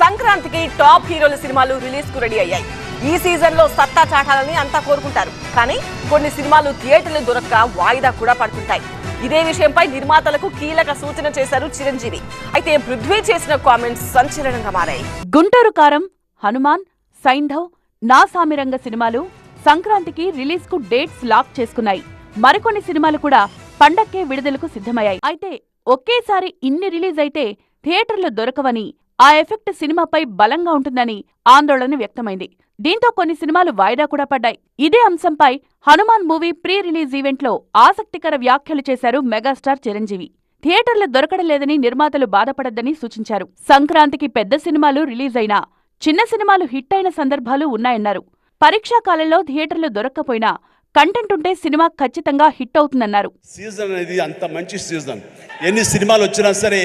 సంక్రాంతికి టాప్ హీరోల సినిమాలు రిలీజ్కు రెడీ అయ్యాయి. ఈ సీజన్లో సత్తా చాటాలని అంతా కోరుకుంటారు. కానీ కొన్ని సినిమాలు థియేటర్లు దొరక్క వాయిదా కూడా పడుతుంటాయి. ఇదే విషయంపై నిర్మాతలకు కీలక సూచన చేశారు చిరంజీవి. అయితే పృథ్వీ చేసిన కామెంట్స్ సంచలనంగా మారాయి. గుంటూరు కారం హనుమాన్ సైంధవ్ నా సామిరంగ సినిమాలు సంక్రాంతికి రిలీజ్కు డేట్స్ లాక్ చేసుకున్నాయి. మరికొన్ని సినిమాలు కూడా పండక్కే విడుదలకు సిద్ధమయ్యాయి. అయితే ఒకేసారి ఇన్ని రిలీజ్ అయితే థియేటర్లు దొరకవని ఆ ఎఫెక్ట్ సినిమాపై బలంగా ఉంటుందని ఆందోళన వ్యక్తమైంది. దీంతో కొన్ని సినిమాలు వాయిదా కూడా పడ్డాయి. ఇదే అంశంపై హనుమాన్ మూవీ ప్రీ రిలీజ్ ఈవెంట్లో ఆసక్తికర వ్యాఖ్యలు చేశారు మెగాస్టార్ చిరంజీవి. థియేటర్లు దొరకడం లేదని నిర్మాతలు బాధపడద్దని సూచించారు. సంక్రాంతికి పెద్ద సినిమాలు రిలీజ్ అయినా చిన్న సినిమాలు హిట్ అయిన సందర్భాలు ఉన్నాయన్నారు. పరీక్షా కాలంలో థియేటర్లు దొరక్కపోయినా కంటెంట్ ఉంటే సినిమా ఖచ్చితంగా హిట్ అవుతుందన్నారు. సీజన్ అనేది అంత మంచి సీజన్. ఎన్ని సినిమాలు వచ్చినా సరే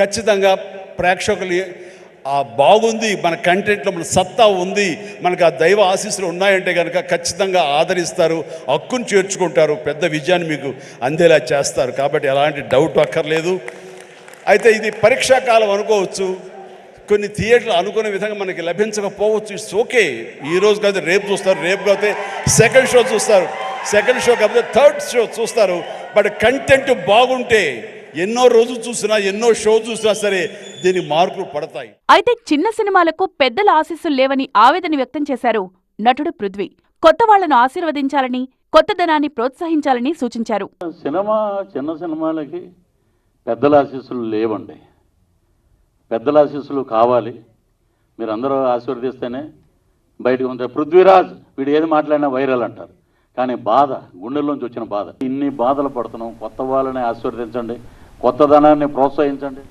ఖచ్చితంగా ప్రేక్షకులు ఆ బాగుంది మన కంటెంట్లో మన సత్తా ఉంది మనకు ఆ దైవ ఆశీస్సులు ఉన్నాయంటే కనుక ఖచ్చితంగా ఆదరిస్తారు హక్కును చేర్చుకుంటారు పెద్ద విజయాన్ని మీకు అందేలా చేస్తారు. కాబట్టి ఎలాంటి డౌట్ అక్కర్లేదు. అయితే ఇది పరీక్షాకాలం అనుకోవచ్చు కొన్ని థియేటర్లు అనుకునే విధంగా మనకి లభించకపోవచ్చు ఇట్స్ ఓకే. ఈ రోజు కాదు రేపు చూస్తారు రేపు కాకపోతే సెకండ్ షో చూస్తారు సెకండ్ షో కాకపోతే థర్డ్ షో చూస్తారు. బట్ కంటెంట్ బాగుంటే ఎన్నో రోజులు చూసినా ఎన్నో షో చూసినా సరే దీని మార్కులు పడతాయి. అయితే చిన్న సినిమాలకు పెద్దల ఆశీస్సులు లేవని ఆవేదన వ్యక్తం చేశారు నటుడు పృథ్వీ. కొత్త వాళ్ళను ఆశీర్వదించాలని కొత్తదనాన్ని ప్రోత్సహించాలని సూచించారు. సినిమా చిన్న సినిమాలకి పెద్దల ఆశీస్సులు లేవండి. పెద్దల ఆశీస్సులు కావాలి. మీరందరూ ఆశీర్వదిస్తేనే బయటకు ఉంటారు పృథ్వీరాజ్ వీడు ఏది మాట్లాడినా వైరల్ అంటారు. కానీ బాధ గుండెల్లోంచి వచ్చిన బాధ. ఇన్ని బాధలు పడుతున్నాం కొత్త వాళ్ళని ఆశీర్వదించండి. కొత్తదనాన్ని ప్రోత్సహించండి.